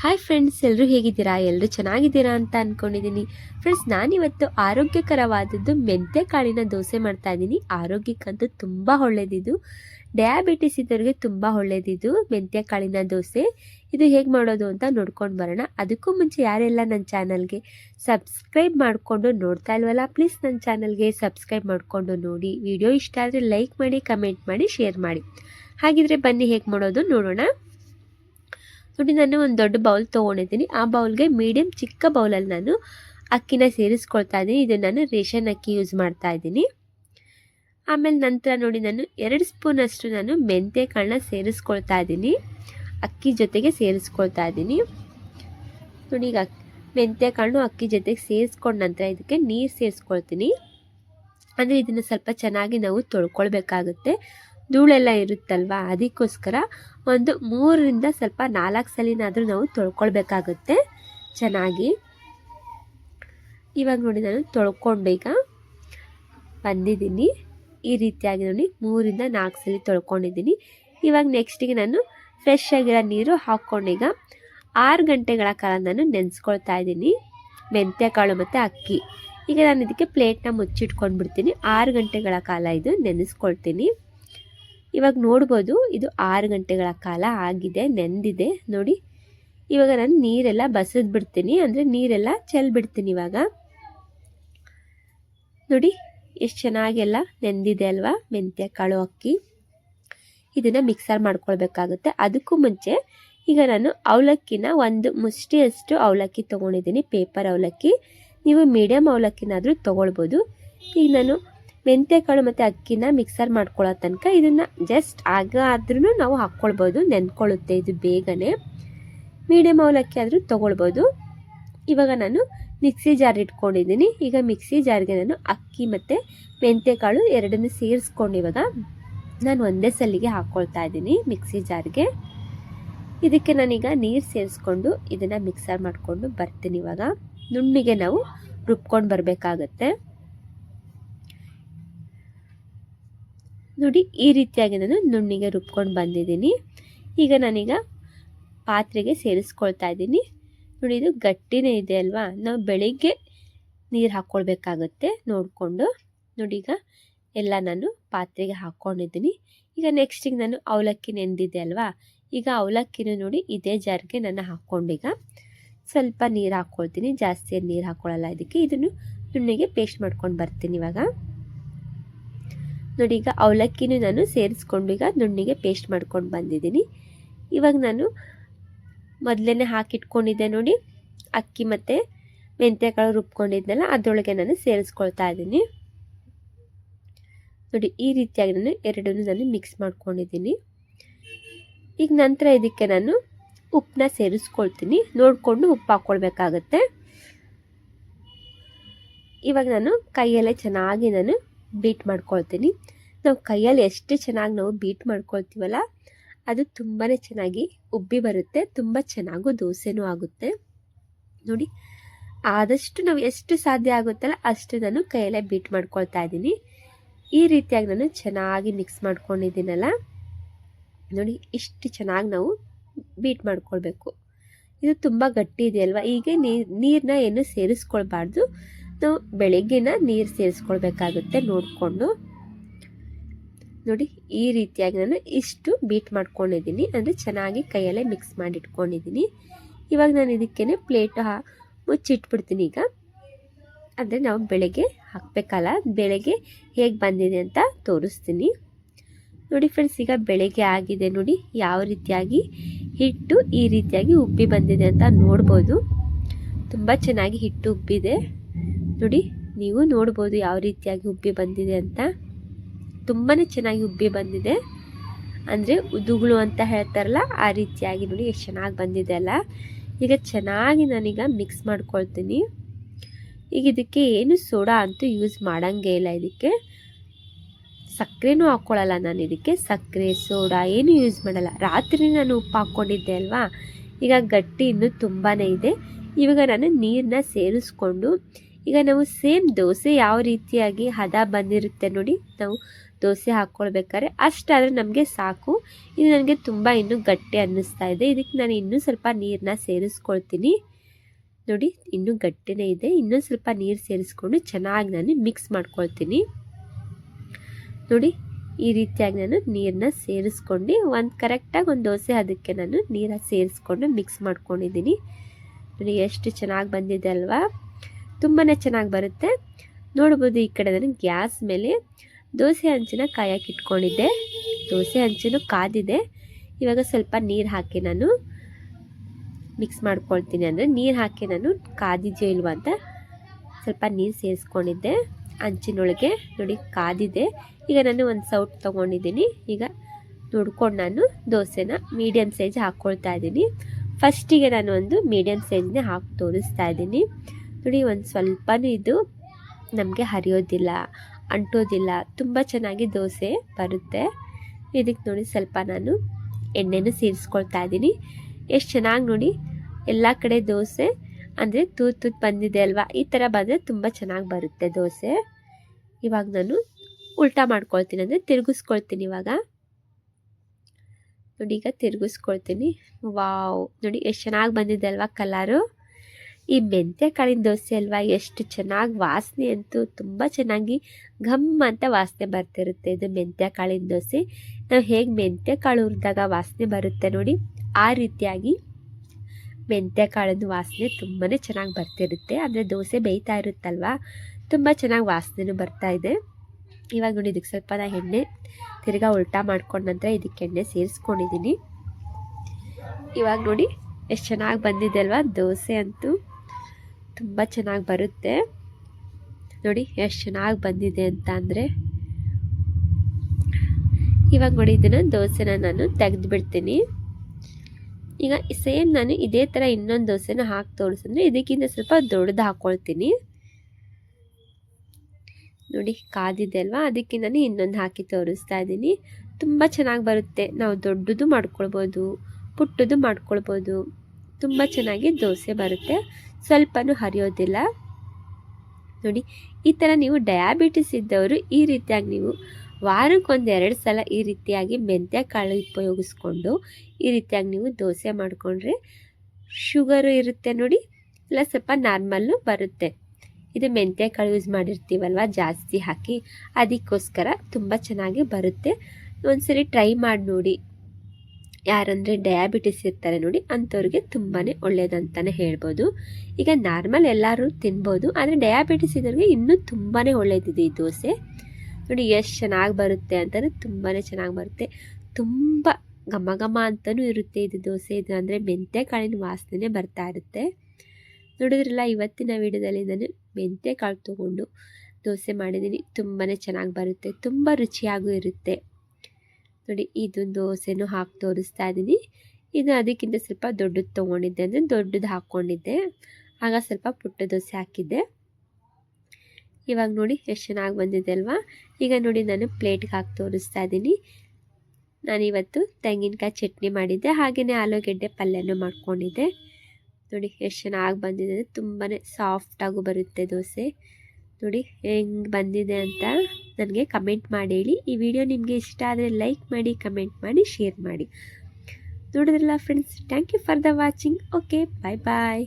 Hi friends ಎಲ್ಲರೂ ಹೇಗಿದ್ದೀರಾ? ಎಲ್ಲರೂ ಚೆನ್ನಾಗಿದ್ದೀರಾ ಅಂತ ಅಂದ್ಕೊಂಡಿದ್ದೀನಿ ಫ್ರೆಂಡ್ಸ್ ನಾನಿವತ್ತು ಆರೋಗ್ಯಕರವಾದದ್ದು ಮೆಂತ್ಯ ಕಾಳಿನ ದೋಸೆ ಮಾಡ್ತಾ ಇದ್ದೀನಿ. ಆರೋಗ್ಯಕ್ಕಂತೂ ತುಂಬ ಒಳ್ಳೆಯದಿದು ಡಯಾಬಿಟಿಸ್ ಇದ್ದವ್ರಿಗೆ ತುಂಬ ಒಳ್ಳೆಯದಿದು ಮೆಂತ್ಯ ಕಾಳಿನ ದೋಸೆ. ಇದು ಹೇಗೆ ಮಾಡೋದು ಅಂತ ನೋಡ್ಕೊಂಡು ಬರೋಣ. ಅದಕ್ಕೂ ಮುಂಚೆ ಯಾರೆಲ್ಲ ನನ್ನ ಚಾನಲ್ಗೆ ಸಬ್ಸ್ಕ್ರೈಬ್ ಮಾಡಿಕೊಂಡು ನೋಡ್ತಾ ಇಲ್ವಲ್ಲ ಪ್ಲೀಸ್ ನನ್ನ ಚಾನಲ್ಗೆ ಸಬ್ಸ್ಕ್ರೈಬ್ ಮಾಡಿಕೊಂಡು ನೋಡಿ. ವಿಡಿಯೋ ಇಷ್ಟ ಆದರೆ ಲೈಕ್ ಮಾಡಿ, ಕಮೆಂಟ್ ಮಾಡಿ, ಶೇರ್ ಮಾಡಿ. ಹಾಗಿದ್ರೆ ಬನ್ನಿ ಹೇಗೆ ಮಾಡೋದು ನೋಡೋಣ. ನೋಡಿ, ನಾನು ಒಂದು ದೊಡ್ಡ ಬೌಲ್ ತೊಗೊಂಡಿದ್ದೀನಿ. ಆ ಬೌಲ್ಗೆ ಮೀಡಿಯಮ್ ಚಿಕ್ಕ ಬೌಲಲ್ಲಿ ನಾನು ಅಕ್ಕಿನ ಸೇರಿಸ್ಕೊಳ್ತಾ ಇದ್ದೀನಿ. ಇದು ನಾನು ರೇಷನ್ ಅಕ್ಕಿ ಯೂಸ್ ಮಾಡ್ತಾ ಇದ್ದೀನಿ. ಆಮೇಲೆ ನಂತರ ನೋಡಿ, ನಾನು ಎರಡು ಸ್ಪೂನಷ್ಟು ನಾನು ಮೆಂತ್ಯ ಕಾಳನ್ನ ಸೇರಿಸ್ಕೊಳ್ತಾ ಇದ್ದೀನಿ. ಅಕ್ಕಿ ಜೊತೆಗೆ ಸೇರಿಸ್ಕೊಳ್ತಾ ಇದ್ದೀನಿ. ನೋಡಿ, ಈಗ ಮೆಂತ್ಯ ಕಾಳನ್ನು ಅಕ್ಕಿ ಜೊತೆಗೆ ಸೇರಿಸ್ಕೊಂಡ ನಂತರ ಇದಕ್ಕೆ ನೀರು ಸೇರಿಸ್ಕೊಳ್ತೀನಿ. ಅಂದರೆ ಇದನ್ನು ಸ್ವಲ್ಪ ಚೆನ್ನಾಗಿ ನಾವು ತೊಳ್ಕೊಳ್ಬೇಕಾಗುತ್ತೆ. ಧೂಳೆಲ್ಲ ಇರುತ್ತಲ್ವ, ಅದಕ್ಕೋಸ್ಕರ ಒಂದು ಮೂರರಿಂದ ಸ್ವಲ್ಪ ನಾಲ್ಕು ಸಲಿನಾದರೂ ನಾವು ತೊಳ್ಕೊಳ್ಬೇಕಾಗುತ್ತೆ. ಚೆನ್ನಾಗಿ. ಇವಾಗ ನೋಡಿ ನಾನು ತೊಳ್ಕೊಂಡು ಈಗ ಬಂದಿದ್ದೀನಿ. ಈ ರೀತಿಯಾಗಿ ನೋಡಿ ಮೂರಿಂದ ನಾಲ್ಕು ಸಲ ತೊಳ್ಕೊಂಡಿದ್ದೀನಿ. ಇವಾಗ ನೆಕ್ಸ್ಟಿಗೆ ನಾನು ಫ್ರೆಶ್ ಆಗಿರೋ ನೀರು ಹಾಕ್ಕೊಂಡೀಗ ಆರು ಗಂಟೆಗಳ ಕಾಲ ನಾನು ನೆನೆಸ್ಕೊಳ್ತಾ ಇದ್ದೀನಿ. ಮೆಂತ್ಯ ಕಾಳು ಮತ್ತು ಅಕ್ಕಿ. ಈಗ ನಾನು ಇದಕ್ಕೆ ಪ್ಲೇಟ್ನ ಮುಚ್ಚಿಟ್ಕೊಂಡ್ಬಿಡ್ತೀನಿ. ಆರು ಗಂಟೆಗಳ ಕಾಲ ಇದು ನೆನೆಸ್ಕೊಳ್ತೀನಿ. ಇವಾಗ ನೋಡ್ಬೋದು, ಇದು ಆರು ಗಂಟೆಗಳ ಕಾಲ ಆಗಿದೆ, ನೆಂದಿದೆ, ನೋಡಿ. ಇವಾಗ ನಾನು ನೀರೆಲ್ಲ ಬಸದ್ ಬಿಡ್ತೀನಿ, ಅಂದರೆ ನೀರೆಲ್ಲ ಚೆಲ್ಬಿಡ್ತೀನಿ ಇವಾಗ. ನೋಡಿ, ಎಷ್ಟು ಚೆನ್ನಾಗೆಲ್ಲ ನೆಂದಿದೆ ಅಲ್ವಾ, ಮೆಂತ್ಯ, ಕಾಳು, ಅಕ್ಕಿ. ಇದನ್ನು ಮಿಕ್ಸರ್ ಮಾಡ್ಕೊಳ್ಬೇಕಾಗುತ್ತೆ. ಅದಕ್ಕೂ ಮುಂಚೆ ಈಗ ನಾನು ಅವಲಕ್ಕಿನ ಒಂದು ಮುಷ್ಟಿಯಷ್ಟು ಅವಲಕ್ಕಿ ತೊಗೊಂಡಿದ್ದೀನಿ, ಪೇಪರ್ ಅವಲಕ್ಕಿ. ನೀವು ಮೀಡಿಯಮ್ ಅವಲಕ್ಕಿನಾದರೂ ತೊಗೊಳ್ಬೋದು. ಈಗ ನಾನು ಮೆಂತ್ಯಕಾಳು ಮತ್ತು ಅಕ್ಕಿನ ಮಿಕ್ಸರ್ ಮಾಡ್ಕೊಳ್ಳೋ ತನಕ ಇದನ್ನು ಜಸ್ಟ್ ಆಗ ಆದ್ರೂ ನಾವು ಹಾಕ್ಕೊಳ್ಬೋದು, ನೆನ್ಕೊಳ್ಳುತ್ತೆ ಇದು ಬೇಗನೆ. ಮೀಡಿಯಮ್ ಅವಲಕ್ಕಿ ಆದರೂ ತೊಗೊಳ್ಬೋದು. ಇವಾಗ ನಾನು ಮಿಕ್ಸಿ ಜಾರ್ ಇಟ್ಕೊಂಡಿದ್ದೀನಿ. ಈಗ ಮಿಕ್ಸಿ ಜಾರ್ಗೆ ನಾನು ಅಕ್ಕಿ ಮತ್ತು ಮೆಂತ್ಯಕಾಳು ಎರಡನ್ನೂ ಸೇರಿಸ್ಕೊಂಡು ಇವಾಗ ನಾನು ಒಂದೇ ಸಲ್ಲಿಗೆ ಹಾಕ್ಕೊಳ್ತಾ ಇದ್ದೀನಿ ಮಿಕ್ಸಿ ಜಾರ್ಗೆ. ಇದಕ್ಕೆ ನಾನೀಗ ನೀರು ಸೇರಿಸ್ಕೊಂಡು ಇದನ್ನು ಮಿಕ್ಸರ್ ಮಾಡಿಕೊಂಡು ಬರ್ತೀನಿ ಇವಾಗ. ನುಣ್ಣಿಗೆ ನಾವು ರುಬ್ಕೊಂಡು ಬರಬೇಕಾಗತ್ತೆ. ನೋಡಿ ಈ ರೀತಿಯಾಗಿ ನಾನು ನುಣ್ಣಿಗೆ ರುಬ್ಕೊಂಡು ಬಂದಿದ್ದೀನಿ. ಈಗ ನಾನೀಗ ಪಾತ್ರೆಗೆ ಸೇರಿಸ್ಕೊಳ್ತಾ ಇದ್ದೀನಿ. ನೋಡಿ, ಇದು ಗಟ್ಟಿನೇ ಇದೆ ಅಲ್ವಾ? ನಾವು ಬೆಳಿಗ್ಗೆ ನೀರು ಹಾಕ್ಕೊಳ್ಬೇಕಾಗತ್ತೆ ನೋಡಿಕೊಂಡು. ನೋಡಿ, ಈಗ ಎಲ್ಲ ನಾನು ಪಾತ್ರೆಗೆ ಹಾಕ್ಕೊಂಡಿದ್ದೀನಿ ಈಗ ನೆಕ್ಸ್ಟಿಗೆ ನಾನು ಅವಲಕ್ಕಿ ನೆಂದಿದೆ ಅಲ್ವಾ? ಈಗ ಅವಲಕ್ಕಿನೂ ನೋಡಿ ಇದೇ ಜಾರ್ಗೆ ನಾನು ಹಾಕ್ಕೊಂಡೀಗ ಸ್ವಲ್ಪ ನೀರು ಹಾಕ್ಕೊಳ್ತೀನಿ ಜಾಸ್ತಿ ನೀರು ಹಾಕ್ಕೊಳ್ಳಲ್ಲ ಇದಕ್ಕೆ. ಇದನ್ನು ನುಣ್ಣಿಗೆ ಪೇಸ್ಟ್ ಮಾಡ್ಕೊಂಡು ಬರ್ತೀನಿ ಇವಾಗ. ನೋಡಿ, ಈಗ ಅವಲಕ್ಕಿನೂ ನಾನು ಸೇರಿಸ್ಕೊಂಡು ಈಗ ನುಣ್ಣಿಗೆ ಪೇಸ್ಟ್ ಮಾಡ್ಕೊಂಡು ಬಂದಿದ್ದೀನಿ. ಇವಾಗ ನಾನು ಮೊದಲೇ ಹಾಕಿಟ್ಕೊಂಡಿದ್ದೆ ನೋಡಿ, ಅಕ್ಕಿ ಮತ್ತು ಮೆಂತ್ಯಕಾಳು ರುಬ್ಕೊಂಡಿದ್ನಲ್ಲ, ಅದರೊಳಗೆ ನಾನು ಸೇರಿಸ್ಕೊಳ್ತಾ ಇದ್ದೀನಿ. ನೋಡಿ, ಈ ರೀತಿಯಾಗಿ ನಾನು ಎರಡನ್ನೂ ನಾನು ಮಿಕ್ಸ್ ಮಾಡ್ಕೊಂಡಿದ್ದೀನಿ. ಈಗ ನಂತರ ಇದಕ್ಕೆ ನಾನು ಉಪ್ಪನ್ನ ಸೇರಿಸ್ಕೊಳ್ತೀನಿ. ನೋಡಿಕೊಂಡು ಉಪ್ಪು ಹಾಕ್ಕೊಳ್ಬೇಕಾಗತ್ತೆ. ಇವಾಗ ನಾನು ಕೈಯಲ್ಲೇ ಚೆನ್ನಾಗಿ ನಾನು ಬೀಟ್ ಮಾಡ್ಕೊಳ್ತೀನಿ. ನಾವು ಕೈಯಲ್ಲಿ ಎಷ್ಟು ಚೆನ್ನಾಗಿ ನಾವು ಬೀಟ್ ಮಾಡ್ಕೊಳ್ತೀವಲ್ಲ, ಅದು ತುಂಬಾ ಚೆನ್ನಾಗಿ ಉಬ್ಬಿ ಬರುತ್ತೆ, ತುಂಬ ಚೆನ್ನಾಗೂ ದೋಸೆನೂ ಆಗುತ್ತೆ. ನೋಡಿ, ಆದಷ್ಟು ನಾವು ಎಷ್ಟು ಸಾಧ್ಯ ಆಗುತ್ತಲ್ಲ ಅಷ್ಟು ನಾನು ಕೈಯಲ್ಲೇ ಬೀಟ್ ಮಾಡ್ಕೊಳ್ತಾ ಇದ್ದೀನಿ. ಈ ರೀತಿಯಾಗಿ ನಾನು ಚೆನ್ನಾಗಿ ಮಿಕ್ಸ್ ಮಾಡ್ಕೊಂಡಿದ್ದೀನಲ್ಲ, ನೋಡಿ, ಇಷ್ಟು ಚೆನ್ನಾಗಿ ನಾವು ಬೀಟ್ ಮಾಡ್ಕೊಳ್ಬೇಕು. ಇದು ತುಂಬ ಗಟ್ಟಿ ಇದೆಯಲ್ವ? ಈಗ ನೀರು ನೀರನ್ನ ಏನು ಸೇರಿಸ್ಕೊಳ್ಬಾರ್ದು. ನಾವು ಬೆಳಗ್ಗಿನ ನೀರು ಸೇರಿಸ್ಕೊಳ್ಬೇಕಾಗುತ್ತೆ ನೋಡಿಕೊಂಡು. ನೋಡಿ, ಈ ರೀತಿಯಾಗಿ ನಾನು ಇಷ್ಟು ಬೀಟ್ ಮಾಡ್ಕೊಂಡಿದ್ದೀನಿ. ಅಂದರೆ ಚೆನ್ನಾಗಿ ಕೈಯಲ್ಲೇ ಮಿಕ್ಸ್ ಮಾಡಿ ಇಟ್ಕೊಂಡಿದ್ದೀನಿ ಇವಾಗ ನಾನು ಇದಕ್ಕೇನೆ ಪ್ಲೇಟ್ ಹಾ ಮುಚ್ಚಿಟ್ಬಿಡ್ತೀನಿ ಈಗ. ಅಂದರೆ ನಾವು ಬೆಳಗ್ಗೆ ಹಾಕಬೇಕಲ್ಲ, ಬೆಳಗ್ಗೆ ಹೇಗೆ ಬಂದಿದೆ ಅಂತ ತೋರಿಸ್ತೀನಿ. ನೋಡಿ ಫ್ರೆಂಡ್ಸ್ ಈಗ ಬೆಳಗ್ಗೆ ಆಗಿದೆ ನೋಡಿ, ಯಾವ ರೀತಿಯಾಗಿ ಹಿಟ್ಟು ಈ ರೀತಿಯಾಗಿ ಉಬ್ಬಿ ಬಂದಿದೆ ಅಂತ ನೋಡ್ಬೋದು. ತುಂಬ ಚೆನ್ನಾಗಿ ಹಿಟ್ಟು ಉಬ್ಬಿದೆ. ನೋಡಿ, ನೀವು ನೋಡ್ಬೋದು ಯಾವ ರೀತಿಯಾಗಿ ಉಬ್ಬಿ ಬಂದಿದೆ ಅಂತ. ತುಂಬಾ ಚೆನ್ನಾಗಿ ಉಬ್ಬಿ ಬಂದಿದೆ. ಅಂದರೆ ಉದುಗಳು ಅಂತ ಹೇಳ್ತಾರಲ್ಲ, ಆ ರೀತಿಯಾಗಿ ನೋಡಿ ಎಷ್ಟು ಚೆನ್ನಾಗಿ ಬಂದಿದೆ ಅಲ್ಲ. ಈಗ ಚೆನ್ನಾಗಿ ನಾನೀಗ ಮಿಕ್ಸ್ ಮಾಡ್ಕೊಳ್ತೀನಿ. ಈಗ ಇದಕ್ಕೆ ಏನು ಸೋಡಾ ಅಂತೂ ಯೂಸ್ ಮಾಡೋಂಗೇ ಇಲ್ಲ ಇದಕ್ಕೆ. ಸಕ್ಕರೆನೂ ಹಾಕ್ಕೊಳ್ಳಲ್ಲ ನಾನು ಇದಕ್ಕೆ. ಸಕ್ಕರೆ, ಸೋಡಾ ಏನು ಯೂಸ್ ಮಾಡಲ್ಲ. ರಾತ್ರಿ ನಾನು ಉಪ್ಪು ಹಾಕ್ಕೊಂಡಿದ್ದೆ ಅಲ್ವಾ? ಈಗ ಗಟ್ಟಿ ಇನ್ನೂ ತುಂಬಾ ಇದೆ. ಇವಾಗ ನಾನು ನೀರನ್ನ ಸೇರಿಸ್ಕೊಂಡು ಈಗ ನಾವು ಸೇಮ್ ದೋಸೆ ಯಾವ ರೀತಿಯಾಗಿ ಹದ ಬಂದಿರುತ್ತೆ ನೋಡಿ, ನಾವು ದೋಸೆ ಹಾಕ್ಕೊಳ್ಬೇಕಾದ್ರೆ ಅಷ್ಟಾದರೆ ನಮಗೆ ಸಾಕು. ಇದು ನನಗೆ ತುಂಬ ಇನ್ನೂ ಗಟ್ಟಿ ಅನ್ನಿಸ್ತಾ ಇದೆ. ಇದಕ್ಕೆ ನಾನು ಇನ್ನೂ ಸ್ವಲ್ಪ ನೀರನ್ನ ಸೇರಿಸ್ಕೊಳ್ತೀನಿ. ನೋಡಿ, ಇನ್ನೂ ಗಟ್ಟಿನೇ ಇದೆ. ಇನ್ನೂ ಸ್ವಲ್ಪ ನೀರು ಸೇರಿಸ್ಕೊಂಡು ಚೆನ್ನಾಗಿ ನಾನು ಮಿಕ್ಸ್ ಮಾಡ್ಕೊಳ್ತೀನಿ. ನೋಡಿ, ಈ ರೀತಿಯಾಗಿ ನಾನು ನೀರನ್ನ ಸೇರಿಸ್ಕೊಂಡು ಒಂದು ಕರೆಕ್ಟಾಗಿ ಒಂದು ದೋಸೆ ಅದಕ್ಕೆ ನಾನು ನೀರ ಸೇರಿಸ್ಕೊಂಡು ಮಿಕ್ಸ್ ಮಾಡ್ಕೊಂಡಿದ್ದೀನಿ. ನೋಡಿ, ಎಷ್ಟು ಚೆನ್ನಾಗಿ ಬಂದಿದೆ ಅಲ್ವಾ? ತುಂಬಾ ಚೆನ್ನಾಗಿ ಬರುತ್ತೆ. ನೋಡ್ಬೋದು ಈ ಕಡೆ ನಾನು ಗ್ಯಾಸ್ ಮೇಲೆ ದೋಸೆ ಹಂಚಿನ ಕಾಯಕ್ಕೆ ಇಟ್ಕೊಂಡಿದ್ದೆ. ದೋಸೆ ಹಂಚಿನೂ ಕಾದಿದೆ. ಇವಾಗ ಸ್ವಲ್ಪ ನೀರು ಹಾಕಿ ನಾನು ಮಿಕ್ಸ್ ಮಾಡ್ಕೊಳ್ತೀನಿ ಅಂದರೆ ನೀರು ಹಾಕಿ ನಾನು ಕಾದಿದೆಯೋ ಇಲ್ವಾ ಅಂತ ಸ್ವಲ್ಪ ನೀರು ಸೇರಿಸ್ಕೊಂಡಿದ್ದೆ. ಹಂಚಿನೊಳಗೆ ನೋಡಿ ಕಾದಿದೆ. ಈಗ ನಾನು ಒಂದು ಸೌಟ್ ತೊಗೊಂಡಿದ್ದೀನಿ. ಈಗ ನೋಡ್ಕೊಂಡು ನಾನು ದೋಸೆನ ಮೀಡಿಯಮ್ ಸೈಜ್ ಹಾಕ್ಕೊಳ್ತಾ ಇದ್ದೀನಿ. ಫಸ್ಟಿಗೆ ನಾನು ಒಂದು ಮೀಡಿಯಮ್ ಸೈಜ್ನೇ ಹಾಕಿ ತೋರಿಸ್ತಾ ಇದ್ದೀನಿ. ನೋಡಿ, ಒಂದು ಸ್ವಲ್ಪನೂ ಇದು ನಮಗೆ ಹರಿಯೋದಿಲ್ಲ, ಅಂಟೋದಿಲ್ಲ. ತುಂಬ ಚೆನ್ನಾಗಿ ದೋಸೆ ಬರುತ್ತೆ. ಇದಕ್ಕೆ ನೋಡಿ ಸ್ವಲ್ಪ ನಾನು ಎಣ್ಣೆನೂ ಸೇರಿಸ್ಕೊಳ್ತಾ ಇದ್ದೀನಿ. ಎಷ್ಟು ಚೆನ್ನಾಗಿ ನೋಡಿ, ಎಲ್ಲ ಕಡೆ ದೋಸೆ ಅಂದರೆ ತೂತ್ ತೂತ್ ಬಂದಿದೆ ಅಲ್ವಾ? ಈ ಥರ ಬಂದರೆ ತುಂಬ ಚೆನ್ನಾಗಿ ಬರುತ್ತೆ ದೋಸೆ. ಇವಾಗ ನಾನು ಉಲ್ಟಾ ಮಾಡ್ಕೊಳ್ತೀನಿ ಅಂದರೆ ತಿರುಗಿಸ್ಕೊಳ್ತೀನಿ ಇವಾಗ. ನೋಡಿ, ಈಗ ತಿರುಗಿಸ್ಕೊಳ್ತೀನಿ. ವಾವ್! ನೋಡಿ, ಎಷ್ಟು ಚೆನ್ನಾಗಿ ಬಂದಿದೆ ಅಲ್ವಾ ಕಲರು? ಈ ಮೆಂತ್ಯ ಕಾಳಿನ ದೋಸೆ ಅಲ್ವಾ? ಎಷ್ಟು ಚೆನ್ನಾಗಿ ವಾಸನೆ ಅಂತೂ ತುಂಬ ಚೆನ್ನಾಗಿ ಘಮ್ ಅಂತ ವಾಸನೆ ಬರ್ತಿರುತ್ತೆ ಇದು ಮೆಂತ್ಯ ಕಾಳಿನ ದೋಸೆ. ನಾವು ಹೇಗೆ ಮೆಂತ್ಯ ಕಾಳು ಹುರಿದಾಗ ವಾಸನೆ ಬರುತ್ತೆ ನೋಡಿ. ಆ ರೀತಿಯಾಗಿ ಮೆಂತ್ಯ ಕಾಳಿನ ವಾಸನೆ ತುಂಬಾ ಚೆನ್ನಾಗಿ ಬರ್ತಿರುತ್ತೆ. ಅಂದರೆ ದೋಸೆ ಬೇಯ್ತಾ ಇರುತ್ತಲ್ವ? ತುಂಬ ಚೆನ್ನಾಗಿ ವಾಸನೆನೂ ಬರ್ತಾ ಇದೆ. ಇವಾಗ ನೋಡಿ, ಇದಕ್ಕೆ ಸ್ವಲ್ಪ ನಾ ಎಣ್ಣೆ ತಿರ್ಗಾ ಉಲ್ಟಾ ಮಾಡ್ಕೊಂಡ ನಂತರ ಇದಕ್ಕೆ ಎಣ್ಣೆ ಸೇರಿಸ್ಕೊಂಡಿದ್ದೀನಿ ಇವಾಗ ನೋಡಿ, ಎಷ್ಟು ಚೆನ್ನಾಗಿ ಬಂದಿದೆ ಅಲ್ವಾ ದೋಸೆ ಅಂತೂ. ತುಂಬ ಚೆನ್ನಾಗಿ ಬರುತ್ತೆ. ನೋಡಿ ಎಷ್ಟು ಚೆನ್ನಾಗಿ ಬಂದಿದೆ ಅಂತ ಅಂದರೆ. ಇವಾಗ ನೋಡಿ ಇದನ್ನು ದೋಸೆನ ನಾನು ತೆಗೆದು ಬಿಡ್ತೀನಿ ಈಗ ಸೇಮ್ ನಾನು ಇದೇ ಥರ ಇನ್ನೊಂದು ದೋಸೆನ ಹಾಕಿ ತೋರಿಸಿದ್ರೆ ಇದಕ್ಕಿಂತ ಸ್ವಲ್ಪ ದೊಡ್ಡದು ಹಾಕ್ಕೊಳ್ತೀನಿ ನೋಡಿ ಕಾದಿದೆ ಅಲ್ವಾ? ಅದಕ್ಕೆ ನಾನು ಇನ್ನೊಂದು ಹಾಕಿ ತೋರಿಸ್ತಾ ಇದ್ದೀನಿ. ತುಂಬ ಚೆನ್ನಾಗಿ ಬರುತ್ತೆ. ನಾವು ದೊಡ್ಡದು ಮಾಡ್ಕೊಳ್ಬೋದು, ಪುಟ್ಟದು ಮಾಡ್ಕೊಳ್ಬೋದು. ತುಂಬ ಚೆನ್ನಾಗಿ ದೋಸೆ ಬರುತ್ತೆ. ಸ್ವಲ್ಪನೂ ಹರಿಯೋದಿಲ್ಲ. ನೋಡಿ, ಈ ಥರ ನೀವು ಡಯಾಬಿಟಿಸ್ ಇದ್ದವರು ಈ ರೀತಿಯಾಗಿ ನೀವು ವಾರಕ್ಕೊಂದು ಎರಡು ಸಲ ಈ ರೀತಿಯಾಗಿ ಮೆಂತ್ಯ, ಕಾಳು ಉಪಯೋಗಿಸ್ಕೊಂಡು ಈ ರೀತಿಯಾಗಿ ನೀವು ದೋಸೆ ಮಾಡಿಕೊಂಡ್ರೆ ಶುಗರು ಇರುತ್ತೆ ನೋಡಿ, ಇಲ್ಲ ಸ್ವಲ್ಪ ನಾರ್ಮಲ್ಲು ಬರುತ್ತೆ. ಇದು ಮೆಂತ್ಯ, ಕಾಳು ಯೂಸ್ ಮಾಡಿರ್ತೀವಲ್ವ ಜಾಸ್ತಿ ಹಾಕಿ, ಅದಕ್ಕೋಸ್ಕರ ತುಂಬ ಚೆನ್ನಾಗಿ ಬರುತ್ತೆ. ಒಂದ್ಸರಿ ಟ್ರೈ ಮಾಡಿ ನೋಡಿ ಯಾರಂದರೆ ಡಯಾಬಿಟಿಸ್ ಇರ್ತಾರೆ ನೋಡಿ, ಅಂಥವ್ರಿಗೆ ತುಂಬಾ ಒಳ್ಳೆಯದಂತಲೇ ಹೇಳ್ಬೋದು. ಈಗ ನಾರ್ಮಲ್ ಎಲ್ಲರೂ ತಿನ್ಬೋದು, ಆದರೆ ಡಯಾಬಿಟಿಸ್ ಇದ್ದವ್ರಿಗೆ ಇನ್ನೂ ತುಂಬಾ ಒಳ್ಳೆಯದಿದೆ ಈ ದೋಸೆ. ನೋಡಿ, ಎಷ್ಟು ಚೆನ್ನಾಗಿ ಬರುತ್ತೆ ಅಂತಂದರೆ ತುಂಬಾ ಚೆನ್ನಾಗಿ ಬರುತ್ತೆ. ತುಂಬ ಘಮ ಘಮ ಅಂತಲೂ ಇರುತ್ತೆ ಇದು ದೋಸೆ. ಇದು ಅಂದರೆ ಮೆಂತ್ಯ ಕಾಳಿನ ವಾಸನೆ ಬರ್ತಾ ಇರುತ್ತೆ. ನೋಡಿದ್ರಲ್ಲ, ಇವತ್ತಿನ ವಿಡಿಯೋದಲ್ಲಿ ನಾನು ಮೆಂತ್ಯ ಕಾಳು ತೊಗೊಂಡು ದೋಸೆ ಮಾಡಿದ್ದೀನಿ. ತುಂಬಾ ಚೆನ್ನಾಗಿ ಬರುತ್ತೆ, ತುಂಬ ರುಚಿಯಾಗೂ ಇರುತ್ತೆ. ನೋಡಿ, ಇದು ದೋಸೆನೂ ಹಾಕಿ ತೋರಿಸ್ತಾ ಇದ್ದೀನಿ. ಇದು ಅದಕ್ಕಿಂತ ಸ್ವಲ್ಪ ದೊಡ್ಡದು ತೊಗೊಂಡಿದ್ದೆ ಅಂದರೆ ದೊಡ್ಡದು ಹಾಕ್ಕೊಂಡಿದ್ದೆ. ಆಗ ಸ್ವಲ್ಪ ಪುಟ್ಟ ದೋಸೆ ಹಾಕಿದ್ದೆ. ಇವಾಗ ನೋಡಿ, ಎಷ್ಟು ಚೆನ್ನಾಗಿ ಬಂದಿದೆ ಅಲ್ವಾ? ಈಗ ನೋಡಿ, ನಾನು ಪ್ಲೇಟ್ಗೆ ಹಾಕಿ ತೋರಿಸ್ತಾ ಇದ್ದೀನಿ. ನಾನಿವತ್ತು ತೆಂಗಿನಕಾಯಿ ಚಟ್ನಿ ಮಾಡಿದ್ದೆ. ಹಾಗೆಯೇ ಆಲೂಗೆಡ್ಡೆ ಪಲ್ಯನೂ ಮಾಡ್ಕೊಂಡಿದ್ದೆ. ನೋಡಿ, ಎಷ್ಟು ಚೆನ್ನಾಗಿ ಬಂದಿದೆ ಅಂದರೆ ತುಂಬಾ ಸಾಫ್ಟಾಗೂ ಬರುತ್ತೆ ದೋಸೆ. ನೋಡಿ, ಹೆಂಗೆ ಬಂದಿದೆ ಅಂತ. ನನಗೆ ಕಮೆಂಟ್ ಮಾಡಿ ಹೇಳಿ. ಈ ವಿಡಿಯೋ ನಿಮಗೆ ಇಷ್ಟ ಆದರೆ ಲೈಕ್ ಮಾಡಿ, ಕಮೆಂಟ್ ಮಾಡಿ, ಶೇರ್ ಮಾಡಿ. ನೋಡಿದ್ರಲ್ಲ friends thank you for the watching okay bye bye